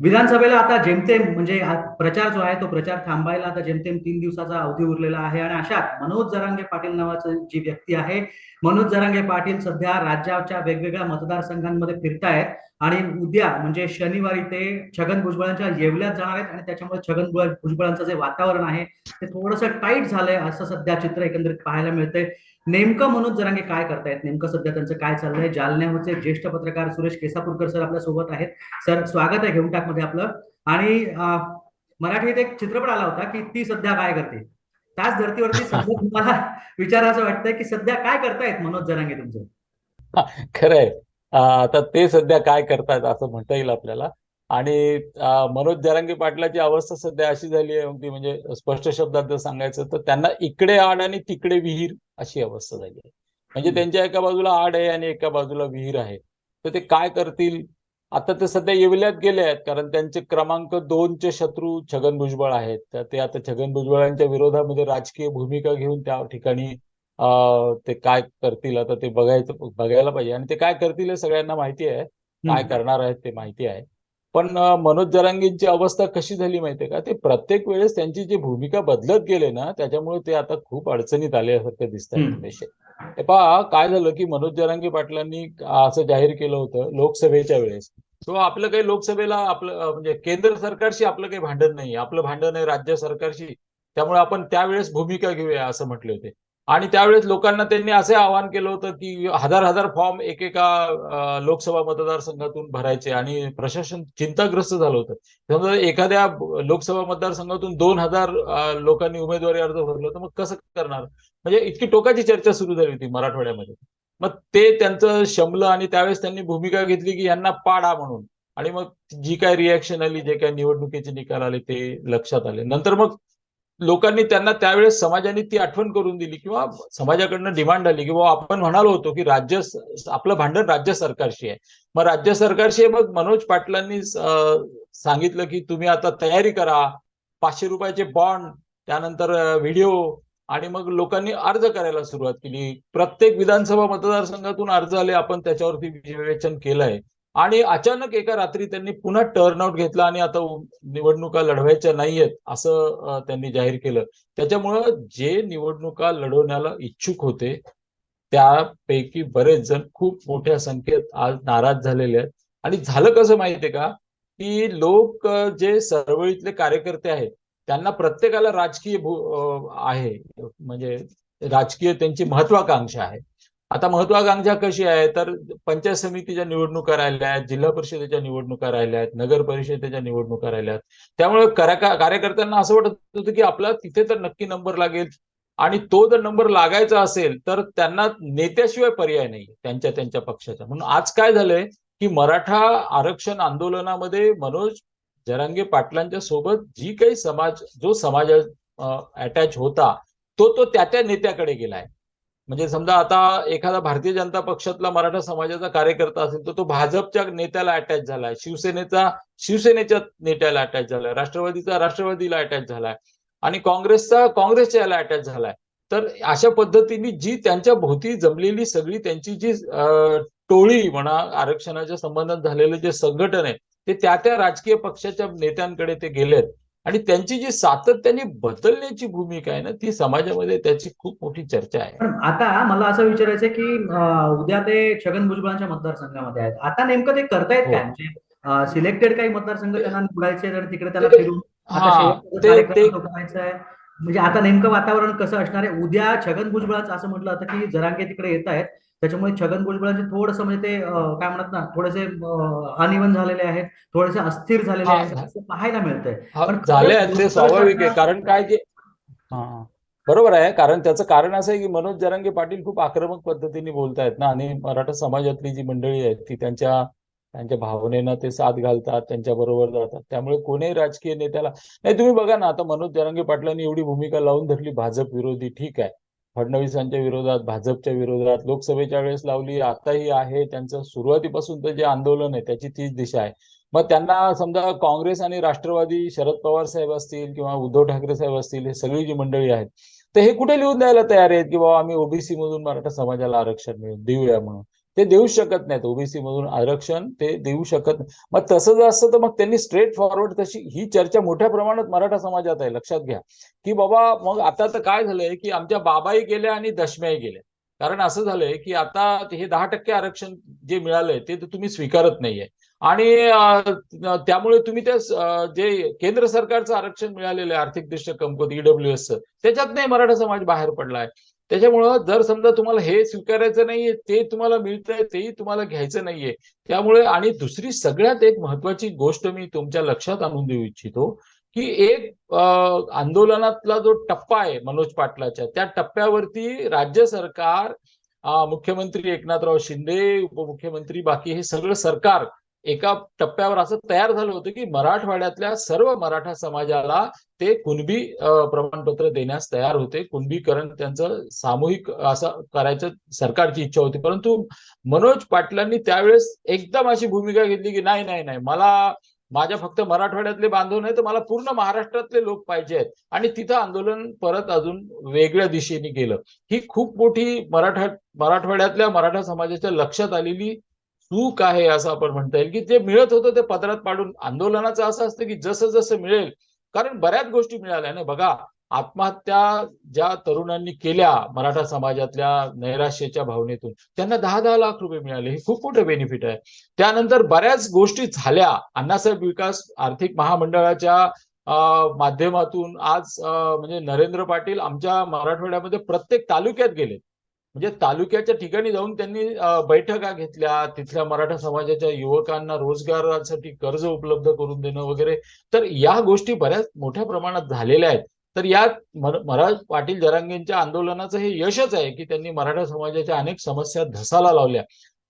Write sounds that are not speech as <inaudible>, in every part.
विधानसभेला आता जेमतेम म्हणजे हा प्रचार जो आहे तो प्रचार थांबायला आता जेमतेम तीन दिवसाचा अवधी उरलेला आहे आणि अशात मनोज जरांगे पाटील नावाचं जी व्यक्ती आहे मनोज जरांगे पाटील सध्या राज्याच्या वेगवेगळ्या मतदारसंघांमध्ये फिरतायत आणि उद्या म्हणजे शनिवारी ते छगन भुजबळांच्या येवल्यात जाणार आहेत आणि त्याच्यामुळे छगन भुजबळांचं जे वातावरण आहे ते थोडंसं टाईट झालंय असं सध्या चित्र एकंदरीत पाहायला मिळतंय. नेमकं मनोज जरांगे काय करतायत? नेमकं सध्या त्यांचं काय चाललंय? जालन्याचे ज्येष्ठ पत्रकार सुरेश केसापूरकर सर आपल्यासोबत आहेत. सर स्वागत आहे घेऊन टाकमध्ये आपलं. आणि मराठीत एक चित्रपट आला होता की ती सध्या काय करते? त्याच धर्तीवरती <laughs> सध्या तुम्हाला विचारायचं वाटतंय की सध्या काय करतायत मनोज जरांगे तुमचं? खरंय. आता ते सध्या काय करतायत असं म्हणता येईल आपल्याला. आणि मनोज जरांगे पाटलाची अवस्था सध्या अशी झाली आहे अगदी म्हणजे स्पष्ट शब्दात जर सांगायचं तर त्यांना इकडे आड आणि तिकडे विहीर अशी अवस्था झाली आहे. म्हणजे त्यांच्या एका बाजूला आड आहे आणि एका बाजूला विहीर आहे. तर ते काय करतील? आता ते सध्या येवल्यात गेले आहेत कारण त्यांचे क्रमांक दोनचे शत्रू छगन भुजबळ आहेत. तर ते आता छगन भुजबळांच्या विरोधामध्ये राजकीय भूमिका घेऊन त्या ठिकाणी ते काय करतील आता ते बघायचं बघायला पाहिजे. आणि ते काय करतील हे सगळ्यांना माहिती आहे. काय. करणार आहेत ते माहिती आहे. पण मनोज जरांगेंची अवस्था कशी झाली माहितीये का? ते प्रत्येक वेळेस त्यांची जी भूमिका बदलत गेले ना त्याच्यामुळे ते आता खूप अडचणीत आल्यासारखं दिसत आहे हम्म. थोडेसे हे पहा काय झालं की मनोज जरांगे पाटलांनी असं जाहीर केलं होतं लोकसभेच्या वेळेस. तो आपलं काही लोकसभेला आपलं म्हणजे केंद्र सरकारशी आपलं काही भांडण नाही आपलं भांडण आहे राज्य सरकारशी त्यामुळे आपण त्यावेळेस भूमिका घेऊया असं म्हटले होते. आणि त्यावेळेस लोकांना त्यांनी असे आवाहन केलं होतं की हजार हजार फॉर्म एकेका लोकसभा मतदारसंघातून भरायचे आणि प्रशासन चिंताग्रस्त झालं होतं. समजा एखाद्या लोकसभा मतदारसंघातून दोन हजार लोकांनी उमेदवारी अर्ज भरला तर मग कसं करणार? म्हणजे इतकी टोकाची चर्चा सुरू झाली होती मराठवाड्यामध्ये. मग ते त्यांचं शमलं आणि त्यावेळेस त्यांनी भूमिका घेतली की यांना पाडा म्हणून. आणि मग जी काय रिॲक्शन आली जे काय निवडणुकीचे निकाल आले ते लक्षात आले. नंतर मग लोकांनी त्यांना त्यावेळेस समाजाने ती आठवण करून दिली किंवा समाजाकडनं डिमांड आली की बाबा आपण म्हणालो होतो की राज्य आपलं भांडण राज्य सरकारशी आहे. मग राज्य सरकारशी आहे, मग मनोज पाटलांनी सांगितलं की तुम्ही आता तयारी करा पाचशे रुपयाचे बॉन्ड त्यानंतर व्हिडिओ आणि मग लोकांनी अर्ज करायला सुरुवात केली. प्रत्येक विधानसभा मतदारसंघातून अर्ज आले आपण त्याच्यावरती विवेचन केलंय. आणि अचानक एका रात्री त्यांनी पुन्हा टर्नआउट घेतला आणि आता निवडणुका लढवायच्या नाहीयेत असं त्यांनी जाहीर केलं. त्याच्यामुळं जे निवडणुका लढवण्याला इच्छुक होते त्यापैकी बरेच जण खूप मोठ्या संख्येत आज नाराज झालेले आहेत. आणि झालं कसं माहितीये का? की लोक जे चळवळीतले कार्यकर्ते आहेत त्यांना प्रत्येकाला राजकीय आहे. म्हणजे राजकीय त्यांची महत्वाकांक्षा आहे. आता महत्वाकांक्षा कशी आहे? तर पंचायत समितीच्या निवडणुका राहिल्या आहेत जिल्हा परिषदेच्या निवडणुका राहिल्या आहेत नगर परिषदेच्या निवडणुका राहिल्या. आहेत त्यामुळे कार्यकर्त्यांना असं वाटत होतं की आपला तिथे तर नक्की नंबर लागेल आणि तो जर नंबर लागायचा असेल तर त्यांना नेत्याशिवाय पर्याय नाही त्यांच्या त्यांच्या पक्षाचा. म्हणून आज काय झालंय की मराठा आरक्षण आंदोलनामध्ये मनोज जरांगे पाटलांच्या सोबत जी काही समाज जो समाज अटॅच होता तो तो त्या त्या नेत्याकडे गेलाय. म्हणजे समजा आता एखादा भारतीय जनता पक्षातला मराठा समाजाचा कार्यकर्ता असेल तर तो भाजपच्या नेत्याला अटॅच झालाय. शिवसेनेचा शिवसेनेच्या नेत्याला अटॅच झालाय. राष्ट्रवादीचा राष्ट्रवादीला अटॅच झालाय. आणि काँग्रेसचा काँग्रेसच्या याला अटॅच झालाय. तर अशा पद्धतीने जी त्यांच्या भोवती जमलेली सगळी त्यांची जी टोळी म्हणा आरक्षणाच्या संबंधात झालेलं जे संघटन आहे ते त्या त्या राजकीय पक्षाच्या नेत्यांकडे ते गेलेत. आणि त्यांची जी सातत्याने बदलण्याची भूमिका आहे ना ती समाजामध्ये त्याची खूप मोठी चर्चा आहे. पण आता मला असं विचारायचं की उद्या ते छगन भुजबळांच्या मतदारसंघामध्ये आहेत. आता नेमकं ते करतायत हो. काय? म्हणजे सिलेक्टेड काही मतदारसंघ त्यांना निवडायचे आणि तिकडे त्याला फिरून म्हणजे आता नेमकं वातावरण कसं असणार आहे? उद्या छगन भुजबळांचं असं म्हटलं जातं की जरांगे तिकडे येत आहेत त्याच्यामुळे छगन भुजबळांचे थोडंसं म्हणजे ते काय म्हणतात ना थोडेसे अनिवन झालेले आहेत थोडेसे अस्थिर झालेले हा, आहेत असं पाहायला मिळतंय. हा, पण झाले खरंच आहेत ते स्वाभाविक आहे कारण काय की हा. बरोबर आहे कारण त्याचं कारण असं आहे की मनोज जरांगे पाटील खूप आक्रमक पद्धतीने बोलतायत ना आणि मराठा समाजातली जी मंडळी आहेत ती त्यांच्या त्यांच्या भावनेनं ते साथ घालतात त्यांच्या बरोबर जातात. त्यामुळे कोणीही राजकीय नेत्याला नाही तुम्ही बघा ना आता मनोज जरांगे पाटलांनी एवढी भूमिका लावून धरली भाजप विरोधी ठीक आहे. फडणवीसांच्या विरोधात भाजपच्या विरोधात लोकसभेच्या वेळेस लावली आताही आहे. त्यांचं सुरुवातीपासून जे आंदोलन आहे त्याची तीच दिशा आहे. मग त्यांना समजा काँग्रेस आणि राष्ट्रवादी शरद पवार साहेब असतील किंवा उद्धव ठाकरे साहेब असतील हे सगळी जी मंडळी आहेत तर हे कुठे लिहून द्यायला तयार आहेत की बाबा आम्ही ओबीसी मधून मराठा समाजाला आरक्षण देऊया म्हणून? ते देऊ शकत नाहीत. ओबीसी मधून आरक्षण ते देऊ शकत नाही. मग तसं जर असतं तर मग त्यांनी स्ट्रेट फॉरवर्ड तशी ही चर्चा मोठ्या प्रमाणात मराठा समाजात आहे. लक्षात घ्या. की बाबा मग आता तर काय झालंय की आमच्या बाबाही गेल्या आणि दशम्याही गेल्या कारण असं झालंय की आता हे दहा टक्के आरक्षण जे मिळालंय ते तर तुम्ही स्वीकारत नाहीये. आणि त्यामुळे तुम्ही त्या जे केंद्र सरकारचं आरक्षण मिळालेलं आहे आर्थिकदृष्ट्या कमकुवत ईडब्ल्यू एसचं त्याच्यात नाही मराठा समाज बाहेर पडलाय. त्याच्यामुळं जर समजा तुम्हाला हे स्वीकारायचं नाहीये ते तुम्हाला मिळतंय तेही तुम्हाला घ्यायचं नाहीये त्यामुळे आणि दुसरी सगळ्यात एक महत्वाची गोष्ट मी तुमच्या लक्षात आणून देऊ इच्छितो की एक आंदोलनातला जो टप्पा आहे मनोज पाटलाच्या त्या टप्प्यावरती राज्य सरकार मुख्यमंत्री एकनाथराव शिंदे उपमुख्यमंत्री बाकी हे सगळं सरकार एका टप्प्यावर असं तयार झालं होतं की मराठवाड्यातल्या सर्व मराठा समाजाला ते कुणबी प्रमाणपत्र देण्यास तयार होते. कुणबीकरण त्यांचं सामूहिक असं करायचं सरकारची इच्छा होती. परंतु मनोज पाटलांनी त्यावेळेस एकदम अशी भूमिका घेतली की नाही नाही नाही. मला माझ्या फक्त मराठवाड्यातले बांधव नाही तर मला पूर्ण महाराष्ट्रातले लोक पाहिजे आहेत. आणि तिथं आंदोलन परत अजून वेगळ्या दिशेने गेलं. ही खूप मोठी मराठा मराठवाड्यातल्या मराठा समाजाच्या लक्षात आलेली चूक आहे असं आपण म्हणता येईल की जे मिळत होतं ते पदरात पाडून आंदोलनाचं असं असतं की जसं जसं मिळेल. कारण बऱ्याच गोष्टी मिळाल्या ना. बघा आत्महत्या ज्या तरुणांनी केल्या मराठा समाजातल्या नैराश्याच्या भावनेतून त्यांना दहा दहा लाख रुपये मिळाले. हे खूप मोठं बेनिफिट आहे. त्यानंतर बऱ्याच गोष्टी झाल्या. अण्णासाहेब विकास आर्थिक महामंडळाच्या माध्यमातून आज म्हणजे नरेंद्र पाटील आमच्या मराठवाड्यामध्ये प्रत्येक तालुक्यात गेले. म्हणजे तालुक्याच्या ठिकाणी जाऊन त्यांनी बैठका घेतल्या. तिथल्या मराठा समाजाच्या युवकांना रोजगारासाठी कर्ज उपलब्ध करून देणं वगैरे. तर या गोष्टी बऱ्याच मोठ्या प्रमाणात झालेल्या आहेत. तर यात मर- महाराज पाटील जरांगेंच्या आंदोलनाचं हे यशच आहे की त्यांनी मराठा समाजाच्या अनेक समस्या धसाला लावल्या.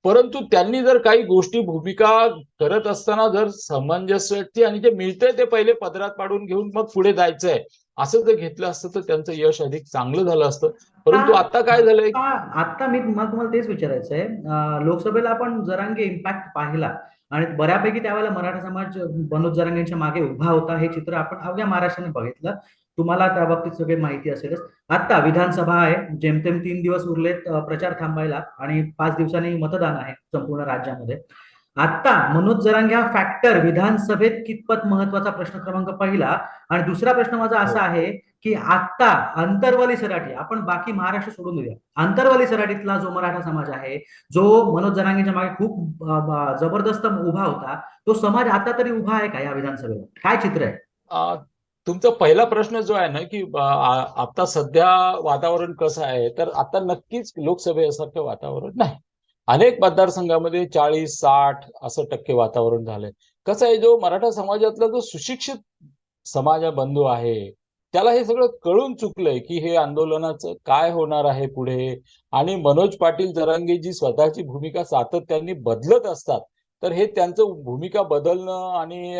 परंतु त्यांनी जर काही गोष्टी भूमिका करत असताना जर सामंजस्य आणि जे मिळतंय ते पहिले पदरात पाडून घेऊन मग पुढे जायचंय. असं जर घेतलं असतं तर त्यांचं यश अधिक चांगलं झालं असतं. परंतु आता काय झालंय? आता आता मी तुम्हाला तेच विचारायचं आहे लोकसभेला आपण जरांगे इम्पॅक्ट पाहिला आणि बऱ्यापैकी त्यावेळेला मराठा समाज मनोज जरांगेंच्या मागे उभा होता. हे चित्र आपण अवघ्या महाराष्ट्राने बघितलं. तुम्हाला त्या बाबतीत सगळी माहिती असेलच. आता विधानसभा आहे. जेमतेम तीन दिवस उरलेत प्रचार थांबायला आणि पाच दिवसांनी मतदान आहे संपूर्ण राज्यामध्ये. आता मनोज जरांगे हा फॅक्टर विधानसभेत कितपत महत्त्वाचा प्रश्न क्रमांक पहिला? आणि दुसरा प्रश्न माझा असा आहे की आता अंतरवाली सराठी आपण बाकी महाराष्ट्र सोडून देऊया. अंतरवाली सराटीतला जो मराठा समाज आहे जो मनोज जरांगेच्या मागे खूप जबरदस्त उभा होता तो समाज आता तरी उभा आहे का या विधानसभेला काय चित्र आहे? तुमचा पहिला प्रश्न जो आहे ना की आता सध्या वातावरण कसं आहे तर आता नक्कीच लोकसभेसारखं वातावरण नाही. अनेक मतदारसंघामध्ये चाळीस साठ असं टक्के वातावरण झालंय. कसं आहे जो मराठा समाजातला जो सुशिक्षित समाज बंधू आहे त्याला हे सगळं कळून चुकलंय की हे आंदोलनाचं काय होणार आहे पुढे? आणि मनोज पाटील जरांगे जी स्वतःची भूमिका सातत्याने बदलत असतात तर हे त्यांचं भूमिका बदलणं आणि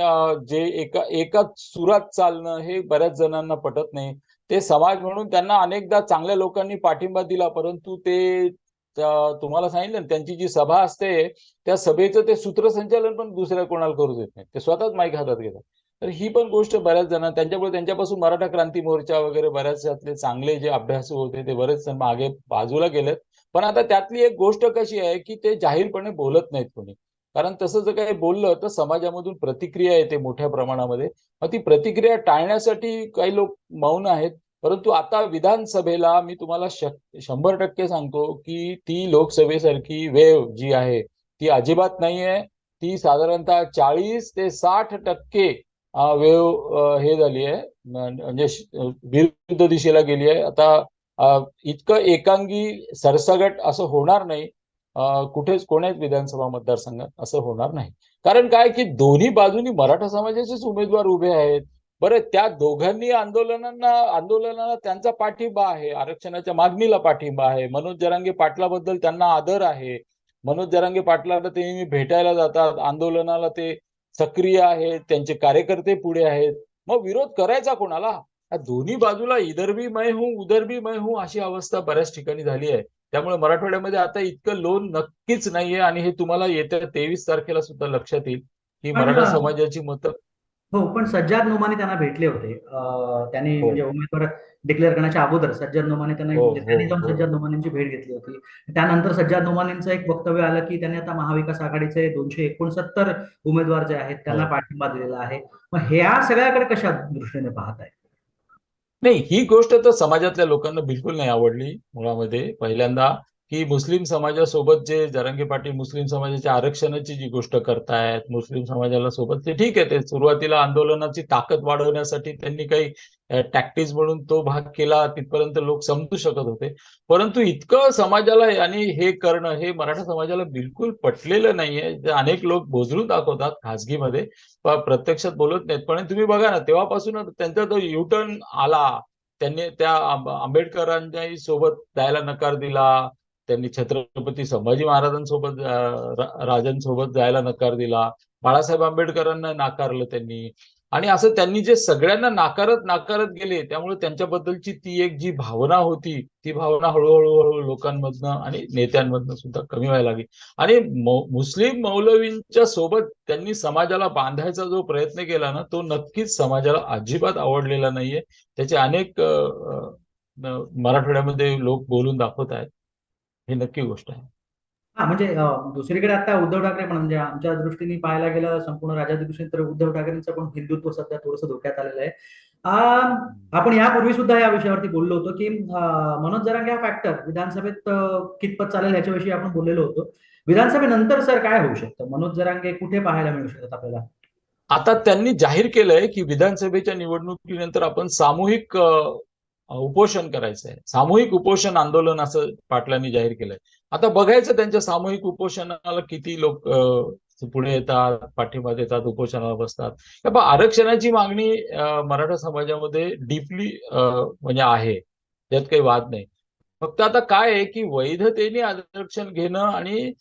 जे एका एकाच सुरात चालणं हे बऱ्याच जणांना पटत नाही. ते समाज म्हणून त्यांना अनेकदा चांगल्या लोकांनी पाठिंबा दिला परंतु ते त्या- तुम्हाला सांगितलं ना त्यांची जी सभा असते त्या सभेचं ते सूत्रसंचालन पण दुसऱ्या कोणाला करू देत नाही. ते स्वतःच माईक हातात घेतात. तर ही पण गोष्ट बऱ्याच जण त्यांच्यामुळे त्यांच्यापासून मराठा क्रांती मोर्चा वगैरे बऱ्याचशातले चांगले जे अभ्यासू होते ते बरेच जण मागे बाजूला गेलेत. पण आता त्यातली एक गोष्ट कशी आहे की ते जाहीरपणे बोलत नाहीत कोणी. कारण तसं जर काही बोललं तर समाजामधून प्रतिक्रिया येते मोठ्या प्रमाणामध्ये. मग ती प्रतिक्रिया टाळण्यासाठी काही लोक मौन आहेत. परंतु आता विधानसभेला मी तुम्हाला शंभर टक्के सांगतो की ती लोकसभेसारखी वेव जी आहे ती अजिबात नाहीये ती साधारणतः चाळीस ते साठ टक्के वेव हे झाली आहे. म्हणजे विरुद्ध दिशेला गेली आहे. आता इतकं एकांगी सरसगट असं होणार नाही. कुठेच कोण्याच विधानसभा मतदारसंघात असं होणार नाही. कारण काय की दोन्ही बाजूनी मराठा समाजाचेच उमेदवार उभे आहेत. बरं त्या दोघांनी आंदोलनांना आंदोलनाला त्यांचा पाठिंबा आहे आरक्षणाच्या मागणीला पाठिंबा आहे. मनोज जरांगे पाटलाबद्दल त्यांना आदर आहे. मनोज जरांगे पाटलाला ते नेहमी भेटायला जातात आंदोलनाला ते सक्रिय आहेत त्यांचे कार्यकर्ते पुढे आहेत. मग विरोध करायचा कोणाला? दोन्ही बाजूला इधर भी मैं हूं उधर भी मैं हूं अशी अवस्था बऱ्याच ठिकाणी झाली आहे. त्यामुळे मराठवाड्यामध्ये आता इतकं लोन नक्कीच नाहीये आणि हे तुम्हाला येत्या तेवीस तारखेला सुद्धा लक्षात येईल की मराठा समाजाची मतं हो पण सज्जाद नोमानी त्यांना भेटले होते अं, त्यांनी हो. म्हणजे उमेदवार डिक्लेअर करण्याच्या अगोदर सज्जाद नोमानी त्यांना हो, म्हणजे त्यांनी हो, जाऊन हो. सज्जाद नोमानींची भेट घेतली होती त्यानंतर सज्जाद नोमानींचं एक वक्तव्य आलं की त्यांनी आता महाविकास आघाडीचे दोनशे एकोणसत्तर उमेदवार जे आहेत त्यांना हो. पाठिंबा दिलेला आहे मग ह्या सगळ्याकडे कशा दृष्टीने पाहताय नाही ही गोष्ट तर समाजातल्या लोकांना बिलकुल नाही आवडली मुळामध्ये पहिल्यांदा की मुस्लिम समाजासोबत जे जरांगे पाटील मुस्लिम समाजाच्या आरक्षणाची जी गोष्ट करतायत मुस्लिम समाजाला सोबत ते ठीक आहे ते सुरुवातीला आंदोलनाची ताकद वाढवण्यासाठी त्यांनी काही टॅक्टिस म्हणून तो भाग केला तिथपर्यंत लोक समजू शकत होते. परंतु इतकं समाजाला आणि हे करणं हे मराठा समाजाला बिलकुल पटलेलं नाहीये. अनेक लोक बोजरून दाखवतात खासगीमध्ये प्रत्यक्षात बोलत नाहीत. पण तुम्ही बघा ना तेव्हापासून त्यांचा तो युटर्न आला. त्यांनी त्या आंबेडकरांच्याही सोबत जायला नकार दिला. त्यांनी छत्रपती संभाजी महाराजांसोबत राजांसोबत जायला नकार दिला. बाळासाहेब आंबेडकरांना नाकारलं त्यांनी. आणि असं त्यांनी जे सगळ्यांना नाकारत नाकारत गेले त्यामुळे त्यांच्याबद्दलची ती एक जी भावना होती ती भावना हळूहळू हळू लोकांमधनं आणि नेत्यांमधनं सुद्धा कमी व्हायला लागली. आणि मुस्लिम मौलवींच्या सोबत त्यांनी समाजाला बांधायचा जो प्रयत्न केला ना तो नक्कीच समाजाला अजिबात आवडलेला नाहीये. त्याचे अनेक मराठवाड्यामध्ये लोक बोलून दाखवत आहेत. ही नक्की गोष्ट आहे. हा म्हणजे दुसरीकडे आता उद्धव ठाकरे पण म्हणजे आमच्या दृष्टीने पाहायला गेलं संपूर्ण राज्याच्या दृष्टीने तर उद्धव ठाकरेंचं पण हिंदुत्व सध्या थोडंसं धोक्यात आलेलं आहे. आपण यापूर्वी सुद्धा या विषयावरती बोललो होतो की मनोज जरांगे हा फॅक्टर विधानसभेत कितपत चालेल याच्याविषयी आपण बोललेलो होतो. विधानसभेनंतर सर काय होऊ शकतं? मनोज जरांगे कुठे पाहायला मिळू शकतात आपल्याला? आता त्यांनी जाहीर केलंय की विधानसभेच्या निवडणुकीनंतर आपण सामूहिक उपोषण करायचंय. सामूहिक उपोषण आंदोलन असं पाटलांनी जाहीर केलंय. आता बघायचं त्यांच्या सामूहिक उपोषणाला किती लोक पुढे येतात पाठिंबा देतात उपोषणाला बसतात. आरक्षणाची मागणी मराठा समाजामध्ये डीपली म्हणजे आहे. त्यात काही वाद नाही. फक्त आता काय आहे की वैधतेने आरक्षण घेणं आणि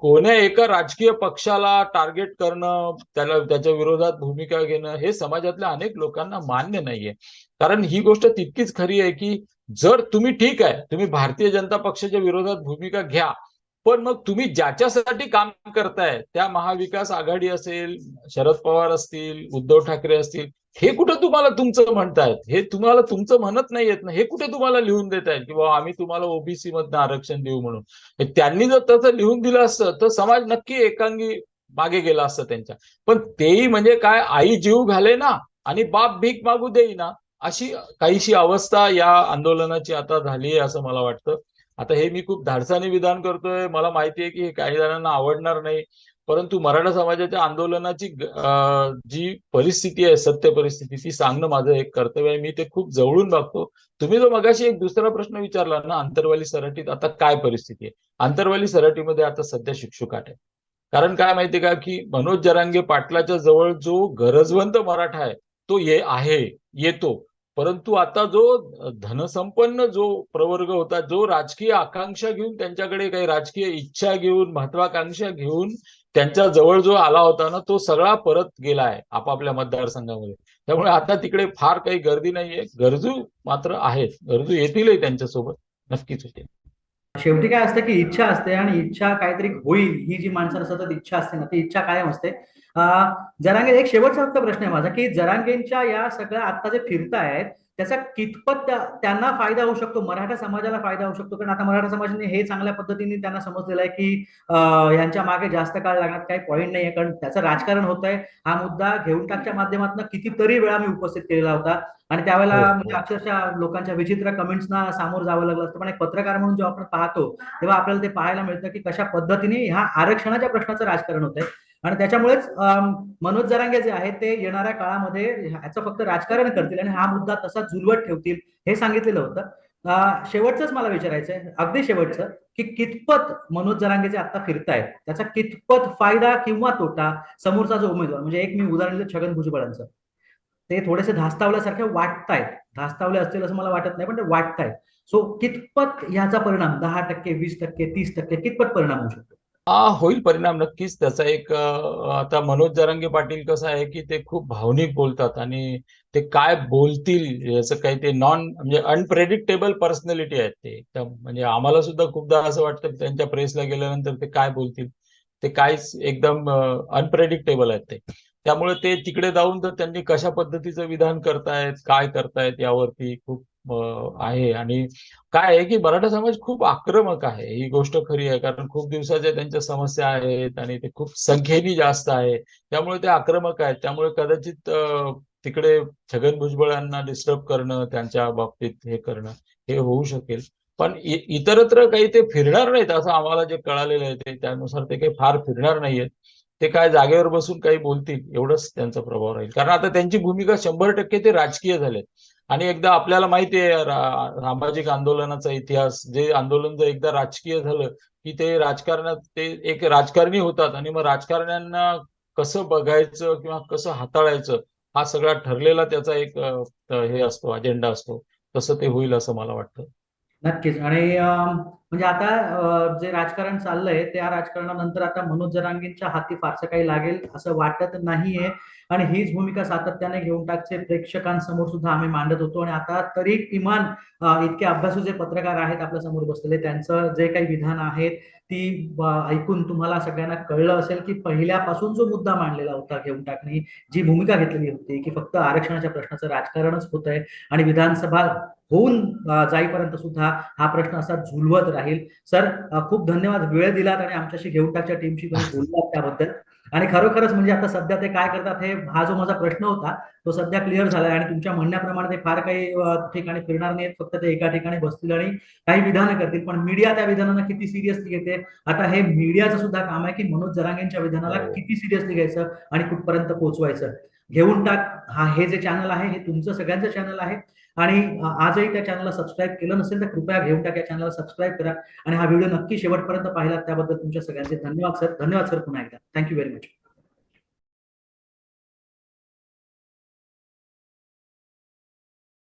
कोण्या एका राजकीय पक्षाला टार्गेट करणं त्याला त्याच्या विरोधात भूमिका घेणं हे समाजातल्या अनेक लोकांना मान्य नाहीये. कारण ही गोष्ट तितकीच खरी आहे की जर तुम्ही ठीक आहे तुम्ही भारतीय जनता पक्षाच्या विरोधात भूमिका घ्या पण मग तुम्ही ज्याच्यासाठी काम करताय त्या महाविकास आघाडी असेल शरद पवार असतील उद्धव ठाकरे असतील हे कुठं तुम्हाला तुमचं म्हणतायत? हे तुम्हाला तुमचं म्हणत नाहीयेत ना हे कुठे तुम्हाला लिहून देत आहेत? की बाबा आम्ही तुम्हाला ओबीसी मधनं आरक्षण देऊ म्हणून. त्यांनी जर तसं लिहून दिलं असतं तर समाज नक्की एकांगी मागे गेला असतं त्यांच्या. पण तेही म्हणजे काय आई जीव घाले ना आणि बाप भीक मागू देईना. अशी काहीशी अवस्था या आंदोलनाची आता झाली आहे असं मला वाटतं. आता हे मी खूप धाडसाने विधान करतोय. मला माहिती आहे की हे काही जणांना आवडणार नाही. परंतु मराठा समाजाच्या आंदोलनाची जी परिस्थिती आहे सत्य परिस्थिती ती सांगणं माझं एक कर्तव्य आहे. मी ते खूप जवळून बघतो. तुम्ही जो मगाशी एक दुसरा प्रश्न विचारला ना आंतरवाली सराटीत आता काय परिस्थिती आहे? आंतरवाली सराटीमध्ये आता सध्या शिक्षुकाट आहे कारण काय माहितीये का की मनोज जरांगे पाटलाच्या जवळ जो गरजवंत मराठा आहे तो ये आहे येतो. परंतु आता जो धनसंपन्न जो प्रवर्ग होता जो राजकीय आकांक्षा घेऊन त्यांच्याकडे काही राजकीय इच्छा घेऊन महत्वाकांक्षा घेऊन त्यांच्या जवळ जो आला होता ना तो सगळा परत गेला आहे आपापल्या मतदारसंघामध्ये. त्यामुळे आता तिकडे फार काही गर्दी नाहीये. गरजू मात्र आहेत. गरजू येतीलही त्यांच्यासोबत. नक्कीच होते शेवटी काय असतं की इच्छा असते आणि इच्छा काहीतरी होईल ही जी माणसाला सतत इच्छा असते ना ती इच्छा कायम असते. जरांगे एक शेवटचा फक्त प्रश्न आहे माझा की जरांगेंच्या या सगळ्या आता जे फिरतायत त्याचा कितपत त्या- त्यांना फायदा होऊ शकतो? मराठा समाजाला फायदा होऊ शकतो? कारण आता मराठा समाजाने हे चांगल्या पद्धतीने त्यांना समजलेलं आहे की यांच्या मागे जास्त काळ लागण्यात काही पॉईंट नाहीये. कारण त्याचं राजकारण होत आहे हा मुद्दा घेऊन टाकच्या माध्यमातून कितीतरी वेळा मी उपस्थित केलेला होता. आणि त्यावेळेला हो. म्हणजे अक्षरशः लोकांच्या विचित्र कमेंट्सना सामोरं जावं लागलं असतं. पण एक पत्रकार म्हणून जेव्हा आपण पाहतो तेव्हा आपल्याला ते पाहायला मिळतं की कशा पद्धतीने ह्या आरक्षणाच्या प्रश्नाचं राजकारण होत आहे आणि त्याच्यामुळेच मनोज जरांगे जे आहेत ते येणाऱ्या काळामध्ये ह्याचं फक्त राजकारण करतील आणि हा मुद्दा तसा झुलवत ठेवतील हे सांगितलेलं होतं. शेवटचंच मला विचारायचं आहे अगदी शेवटचं की कितपत मनोज जरांगे जे आता फिरतायत? त्याचा कितपत फायदा किंवा तोटा? समोरचा जो उमेदवार म्हणजे एक मी उदाहरण दिलं छगन भुजबळांचं. ते थोडेसे धास्तावल्यासारखे वाटतायत. धास्तावले असतील असं मला वाटत नाही पण ते वाटतायत. सो कितपत ह्याचा परिणाम दहा टक्के वीस टक्के तीस टक्के कितपत परिणाम होऊ शकतो? होईल परिणाम नक्कीच. त्याचा एक आता मनोज जरांगे पाटील कसं आहे की ते खूप भावनिक बोलतात आणि ते काय बोलतील याचं काही ते नॉन म्हणजे अनप्रेडिक्टेबल पर्सनॅलिटी आहेत ते. म्हणजे आम्हाला सुद्धा खूपदा असं वाटतं की त्यांच्या प्रेसला गेल्यानंतर ते काय बोलतील. ते काहीच एकदम अनप्रेडिक्टेबल आहेत ते. त्यामुळे ते तिकडे जाऊन तर त्यांनी कशा पद्धतीचं विधान करतायत काय करतायत यावरती खूप आहे. आणि काय आहे की मराठा समाज खूप आक्रमक आहे. ही गोष्ट खरी आहे. कारण खूप दिवसाच्या त्यांच्या समस्या आहेत आणि ते खूप संख्येने जास्त आहे. त्यामुळे ते आक्रमक आहेत. त्यामुळे कदाचित तिकडे छगन भुजबळांना डिस्टर्ब करणं त्यांच्या बाबतीत हे करणं हे होऊ शकेल. पण इतरत्र काही ते फिरणार नाहीत असं आम्हाला जे कळालेलं आहे ते त्यानुसार ते काही फार फिरणार नाहीयेत. ते काय जागेवर बसून काही बोलतील एवढंच त्यांचा प्रभाव राहील. कारण आता त्यांची भूमिका शंभर टक्के ते राजकीय झालेत. आणि एकदा आपल्याला माहिती आहे सामाजिक आंदोलनाचा इतिहास जे आंदोलन जर एकदा राजकीय झालं की ते राजकारणात ते एक राजकारणी होतात आणि मग राजकारण्यांना कसं बघायचं किंवा कसं हाताळायचं हा सगळा ठरलेला त्याचा एक हे असतो अजेंडा असतो. तसं ते होईल असं मला वाटतं. नक्कीच. आणि म्हणजे आता जे राजकारण चाललंय त्या राजकारणानंतर आता मनोज जरांगींच्या हाती फारसं काही लागेल असं वाटत नाहीये. आणि हीच भूमिका सातत्याने घेऊन टाकचे प्रेक्षकांसमोर सुद्धा आम्ही मांडत होतो. आणि आता तरी किमान इतके अभ्यासू जे पत्रकार आहेत आपल्यासमोर बसलेले त्यांचं जे काही विधान आहेत ती ऐकून तुम्हाला सगळ्यांना कळलं असेल की पहिल्यापासून जो मुद्दा मांडलेला होता घेऊन टाकणे जी भूमिका घेतलेली होती की फक्त आरक्षणाच्या प्रश्नाचं राजकारणच होत आहे आणि विधानसभा होऊन जाईपर्यंत सुद्धा हा प्रश्न असा झुलवत राहील. सर खूप धन्यवाद. वेळ दिलात आणि आमच्याशी घेऊन टाकच्या टीमशी तुम्ही बोललात त्याबद्दल. आणि खरोखरच म्हणजे आता सध्या ते काय करतात हे हा जो माझा प्रश्न होता तो सध्या क्लिअर झालाय आणि तुमच्या म्हणण्याप्रमाणे ते फार काही ठिकाणी फिरणार नाहीत. फक्त ते एका ठिकाणी बसतील आणि काही विधानं करतील. पण मीडिया त्या विधानांना किती सिरियसली घेते? आता हे मीडियाचं सुद्धा काम आहे की मनोज जरांगेंच्या विधानाला हो. किती सिरियसली घ्यायचं आणि कुठपर्यंत पोहोचवायचं? घेऊन टाक. हा हे जे चॅनल आहे हे तुमचं सगळ्यांचं चॅनल आहे. आणि आजही त्या चॅनलला सबस्क्राईब केलं नसेल तर कृपया घेऊन त्या या चॅनलला सबस्क्राईब करा. आणि हा व्हिडिओ नक्की शेवटपर्यंत पाहिला त्याबद्दल तुमच्या सगळ्यांचे धन्यवाद सर धन्यवाद सर पुन्हा एकदा. Thank you very much